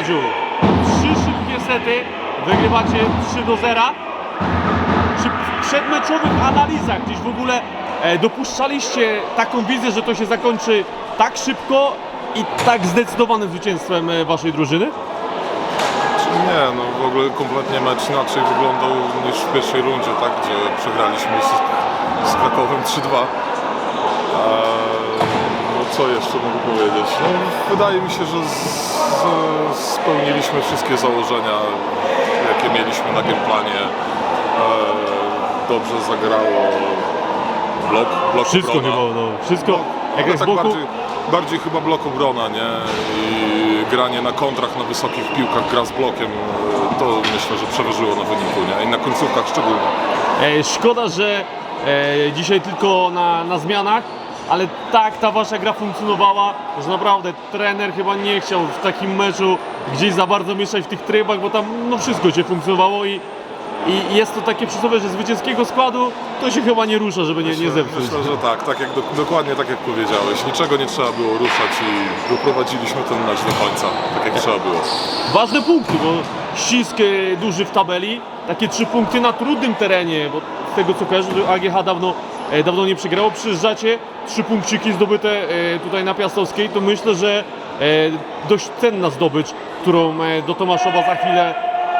Radziu, trzy szybkie sety, wygrywacie 3 do 0. Czy w przedmeczowych analizach gdzieś w ogóle e, dopuszczaliście taką wizję, że to się zakończy tak szybko i tak zdecydowanym zwycięstwem e, waszej drużyny? Nie, no w ogóle kompletnie mecz inaczej wyglądał niż w pierwszej rundzie, tak, gdzie przegraliśmy z, z Krakowem 3-2. Eee, No co jeszcze mogę powiedzieć? No, wydaje mi się, że z, spełniliśmy wszystkie założenia, jakie mieliśmy na gameplanie. Eee, dobrze zagrało blok, blok Wszystko obrona. chyba, no, wszystko. Jak jest tak boku, bardziej, bardziej chyba blok obrona, nie? I granie na kontrach, na wysokich piłkach, gra z blokiem, e, to myślę, że przeważyło na wyniku, nie? I na końcówkach szczególnie. E, Szkoda, że e, dzisiaj tylko na, na zmianach, ale tak ta wasza gra funkcjonowała, że naprawdę trener chyba nie chciał w takim meczu gdzieś za bardzo mieszać w tych trybach, bo tam no wszystko się funkcjonowało i, i jest to takie przysłowie, że zwycięskiego składu to się chyba nie rusza, żeby nie, nie zepsuć. Myślę, że tak, tak jak, dok- dokładnie tak jak powiedziałeś. Niczego nie trzeba było ruszać i doprowadziliśmy ten mecz do końca, tak jak trzeba było. Ważne punkty, bo ścisk duży w tabeli, takie trzy punkty na trudnym terenie, bo z tego co kojarzę, AGH dawno, dawno nie przegrało, przyjeżdżacie, trzy punkciki zdobyte e, tutaj na Piastowskiej, to myślę, że e, dość cenna zdobycz, którą e, do Tomaszowa za chwilę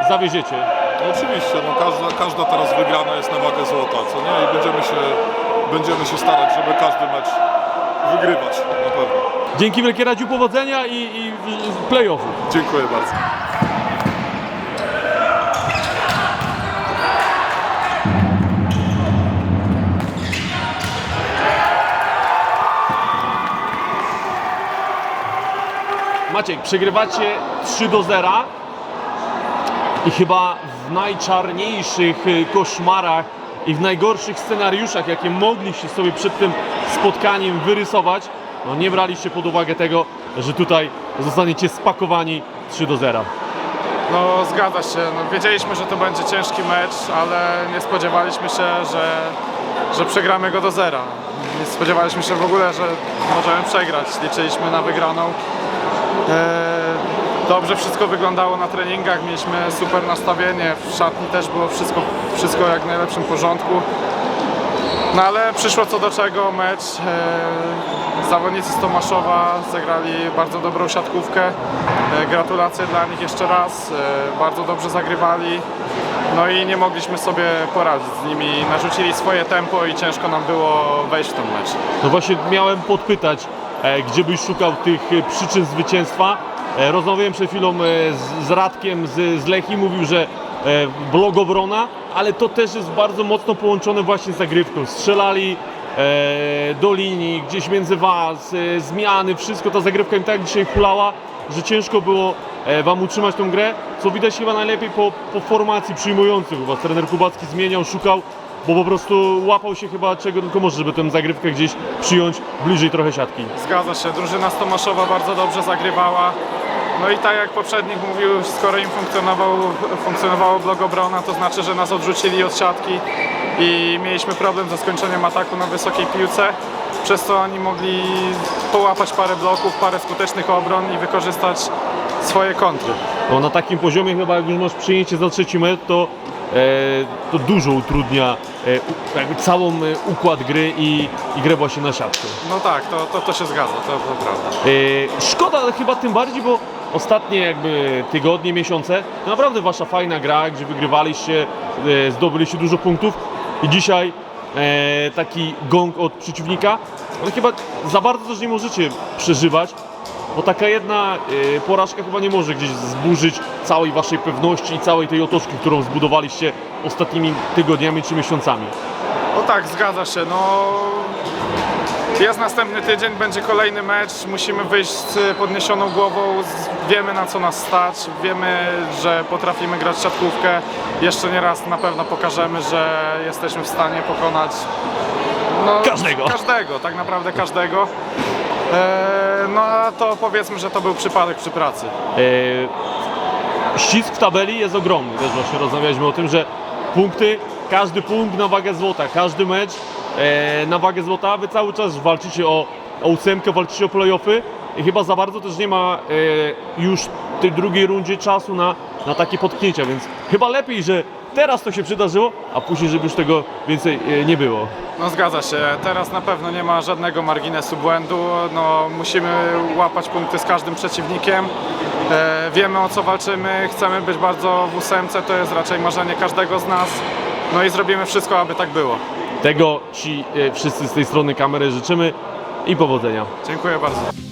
zawieziecie. No oczywiście, no każda, każda teraz wygrana jest na wagę złota, co nie? I będziemy się, będziemy się starać, żeby każdy mecz wygrywać, na pewno. Dzięki wielkie Radziu, powodzenia i, i play-offu. Dziękuję bardzo. Maciek, przegrywacie 3 do 0 i chyba w najczarniejszych y, koszmarach i w najgorszych scenariuszach, jakie mogliście sobie przed tym spotkaniem wyrysować, no nie braliście pod uwagę tego, że tutaj zostaniecie spakowani 3 do 0. No zgadza się, no, wiedzieliśmy, że to będzie ciężki mecz, ale nie spodziewaliśmy się, że, że przegramy go do zera. Nie spodziewaliśmy się w ogóle, że możemy przegrać. Liczyliśmy na wygraną. Eee, dobrze wszystko wyglądało na treningach, mieliśmy super nastawienie, w szatni też było wszystko, wszystko jak w najlepszym porządku. No ale przyszło co do czego mecz. E, zawodnicy z Tomaszowa zagrali bardzo dobrą siatkówkę. E, gratulacje dla nich jeszcze raz. E, bardzo dobrze zagrywali. No i nie mogliśmy sobie poradzić z nimi. Narzucili swoje tempo i ciężko nam było wejść w ten mecz. No właśnie miałem podpytać, e, gdzie byś szukał tych e, przyczyn zwycięstwa. E, rozmawiałem przed chwilą e, z, Radkiem z, Lechi, mówił, że e, blok obrona, ale to też jest bardzo mocno połączone właśnie z zagrywką. Strzelali e, do linii, gdzieś między was, e, zmiany, wszystko, ta zagrywka im tak dzisiaj hulała, że ciężko było e, wam utrzymać tą grę, co widać chyba najlepiej po, po formacji przyjmujących u was. Trener Kubacki zmieniał, szukał, bo po prostu łapał się chyba czego tylko może, żeby tę zagrywkę gdzieś przyjąć bliżej trochę siatki. Zgadza się, drużyna z Tomaszowa bardzo dobrze zagrywała. No i tak jak poprzednik mówił, skoro im funkcjonował, funkcjonowało blok obrona, to znaczy, że nas odrzucili od siatki i mieliśmy problem ze skończeniem ataku na wysokiej piłce, przez co oni mogli połapać parę bloków, parę skutecznych obron i wykorzystać swoje kontry. Bo na takim poziomie chyba jak już masz przyjęcie za trzeci mecz, to, e, to dużo utrudnia jakby całą e, układ gry i, i grę właśnie na siatkę. No tak, to, to, to się zgadza, to, to prawda. E, szkoda chyba tym bardziej, bo ostatnie jakby tygodnie, miesiące to naprawdę wasza fajna gra, gdzie wygrywaliście, e, zdobyliście dużo punktów i dzisiaj e, taki gong od przeciwnika, ale chyba za bardzo też nie możecie przeżywać, bo taka jedna e, porażka chyba nie może gdzieś zburzyć całej waszej pewności i całej tej otoczki, którą zbudowaliście ostatnimi tygodniami czy miesiącami. No tak, zgadza się. No, jest następny tydzień, będzie kolejny mecz. Musimy wyjść z podniesioną głową. z- Wiemy na co nas stać, wiemy, że potrafimy grać siatkówkę. Jeszcze nie raz na pewno pokażemy, że jesteśmy w stanie pokonać no, Każdego. Każdego, tak naprawdę każdego. Eee, no a to powiedzmy, że to był przypadek przy pracy. E, ścisk w tabeli jest ogromny. Też właśnie rozmawialiśmy o tym, że punkty, każdy punkt na wagę złota, każdy mecz e, na wagę złota. Wy cały czas walczycie o, o ósemkę, walczycie o playoffy i chyba za bardzo też nie ma e, już w tej drugiej rundzie czasu na, na takie potknięcia, więc chyba lepiej, że teraz to się przydarzyło, a później, żeby już tego więcej e, nie było. No zgadza się, teraz na pewno nie ma żadnego marginesu błędu, no musimy łapać punkty z każdym przeciwnikiem. E, wiemy o co walczymy, chcemy być bardzo w ósemce, to jest raczej marzenie każdego z nas. No i zrobimy wszystko, aby tak było. Tego Ci e, wszyscy z tej strony kamery życzymy i powodzenia. Dziękuję bardzo.